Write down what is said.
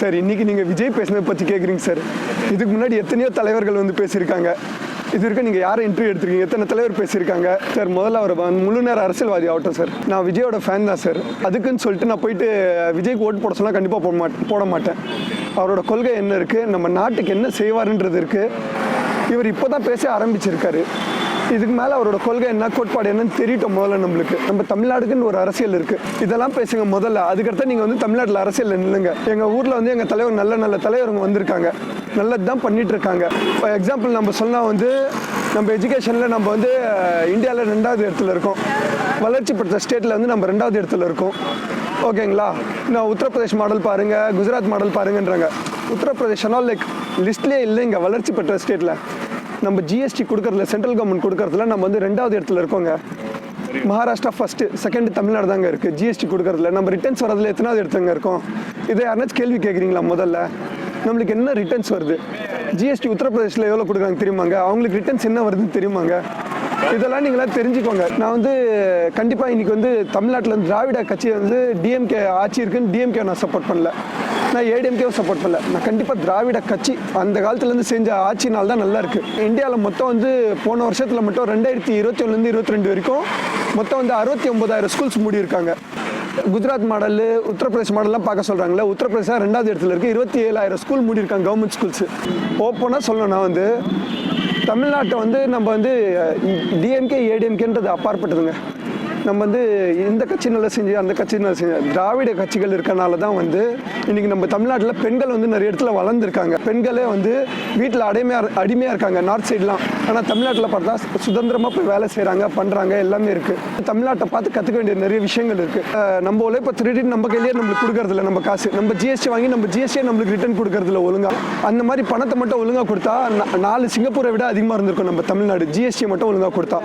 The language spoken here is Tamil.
சார் இன்னைக்கு நீங்கள் விஜய் பேசினதை பற்றி கேட்குறீங்க சார். இதுக்கு முன்னாடி எத்தனையோ தலைவர்கள் வந்து பேசியிருக்காங்க. இது வரைக்கும் நீங்கள் யாரை இன்டர்வியூ எடுத்திருக்கீங்க? எத்தனை தலைவர் பேசியிருக்காங்க? சார் முதல்ல அவர் முழு நேர அரசியல்வாதி ஆகட்டும் சார். நான் விஜயோட ஃபேன் தான் சார். அதுக்குன்னு சொல்லிட்டு நான் போயிட்டு விஜய்க்கு ஓட்டு போட சொன்னால் கண்டிப்பாக போட மாட்டேன் போட மாட்டேன். அவரோட கொள்கை என்ன இருக்குது நம்ம நாட்டுக்கு என்ன செய்வாருன்றது இருக்குது இவர் இப்போ தான் பேச ஆரம்பிச்சிருக்காரு. இதுக்கு மேலே அவரோட கொள்கை என்ன கோட்பாடு என்னன்னு தெரியட்டும் முதல்ல நம்மளுக்கு. நம்ம தமிழ்நாடுக்குன்னு ஒரு அரசியல் இருக்கு. இதெல்லாம் பேசுங்க முதல்ல. அதுக்கடுத்து நீங்கள் வந்து தமிழ்நாட்டில் அரசியல் நில்லுங்க. எங்கள் ஊரில் வந்து எங்கள் தலைவர் நல்ல நல்ல தலைவருங்க வந்திருக்காங்க. நல்லது தான் பண்ணிட்டு இருக்காங்க இப்போ எக்ஸாம்பிள் நம்ம சொன்னால் வந்து நம்ம எஜுகேஷனில் நம்ம வந்து இந்தியாவில் ரெண்டாவது இடத்துல இருக்கோம். வளர்ச்சி பெற்ற ஸ்டேட்டில் வந்து நம்ம ரெண்டாவது இடத்துல இருக்கோம். ஓகேங்களா? நான் உத்தரப்பிரதேஷ் மாடல் பாருங்கள் குஜராத் மாடல் பாருங்கன்றாங்க. உத்தரப்பிரதேஷ்னால் லைக் லிஸ்ட்லேயே இல்லைங்க வளர்ச்சி பெற்ற ஸ்டேட்டில் நம்ம ஜிஎஸ்டி கொடுக்கறதுல சென்ட்ரல் கவர்மெண்ட் கொடுக்கறதுல நம்ம வந்து ரெண்டாவது இடத்துல இருக்கோங்க. மகாராஷ்டிரா ஃபர்ஸ்ட் செகண்ட் தமிழ்நாடு தாங்க இருக்கு. ஜிஎஸ்டி கொடுக்கறதுல. நம்ம ரிட்டர்ன்ஸ் வரதுல எத்தனாவது இடத்துங்க இருக்கோம்? இதை யாருனாச்சும் கேள்வி கேட்குறீங்களா முதல்ல? நம்மளுக்கு என்ன ரிட்டர்ன்ஸ் வருது? ஜிஎஸ்டி உத்தரப்பிரதேசில் எவ்வளோ கொடுக்குறாங்க தெரியுமாங்க? அவங்களுக்கு ரிட்டர்ன்ஸ் என்ன வருதுன்னு தெரியுமாங்க? இதெல்லாம் நீங்களாம் தெரிஞ்சுக்கோங்க. நான் வந்து கண்டிப்பாக இன்னைக்கு வந்து தமிழ்நாட்டில் திராவிட கட்சி வந்து டிஎம்கே ஆட்சி இருக்குன்னு டிஎம்கே நான் சப்போர்ட் பண்ணல. நான் ஏடிஎம்கேவும் சப்போர்ட் பண்ணல. நான் கண்டிப்பாக திராவிட கட்சி அந்த காலத்துலேருந்து செஞ்ச ஆட்சினால் தான் நல்லா இருக்கு. இந்தியாவில் மொத்தம் வந்து போன வருஷத்தில் மட்டும் ரெண்டாயிரத்தி இருபத்தி ஒன்றுலேருந்து இருபத்தி ரெண்டு வரைக்கும் மொத்தம் வந்து அறுபத்தி ஒன்பதாயிரம் ஸ்கூல்ஸ் மூடியிருக்காங்க. குஜராத் மாடல் உத்தரப்பிரதேஷ் மாடல்லாம் பார்க்க சொல்கிறாங்களே உத்தரப்பிரதேசம் ரெண்டாவது இடத்துல இருக்குது இருபத்தி ஏழாயிரம் ஸ்கூல் மூடியிருக்காங்க கவர்மெண்ட் ஸ்கூல்ஸ் ஓப்பனாக நான் வந்து. தமிழ்நாட்டை வந்து நம்ம வந்து டிஎம்கே ஏடிஎம்கேன்றது அப்பாற்பட்டதுங்க. நம்ம வந்து இந்த கட்சி நல்லா செஞ்சு அந்த கட்சி நல்லா செஞ்சு திராவிட கட்சிகள் இருக்கனால தான் வந்து இன்னைக்கு நம்ம தமிழ்நாட்டில் பெண்கள் வந்து நிறைய இடத்துல வளர்ந்துருக்காங்க. பெண்களே வந்து வீட்டில் அடிமையாக அடிமையாக இருக்காங்க நார்த் சைட்லாம் ஆனால் தமிழ்நாட்டில் பார்த்தா சுதந்திரமாக போய் வேலை செய்கிறாங்க பண்ணுறாங்க எல்லாமே இருக்குது தமிழ்நாட்டை பார்த்து கற்றுக்க வேண்டிய நிறைய விஷயங்கள் இருக்குது நம்ம உழைப்பை திருடி நம்ம கையிலேயே நம்மளுக்கு கொடுக்கறதில்ல நம்ம காசு. நம்ம ஜிஎஸ்டி வாங்கி நம்ம ஜிஎஸ்டியை நம்மளுக்கு ரிட்டர்ன் கொடுக்கறதில்ல ஒழுங்காக அந்த மாதிரி பணத்தை மட்டும் ஒழுங்காக கொடுத்தா நா- நாலு சிங்கப்பூரை விட அதிகமாக இருந்திருக்கும் நம்ம தமிழ்நாடு. ஜிஎஸ்டி மட்டும் ஒழுங்காக கொடுத்தா.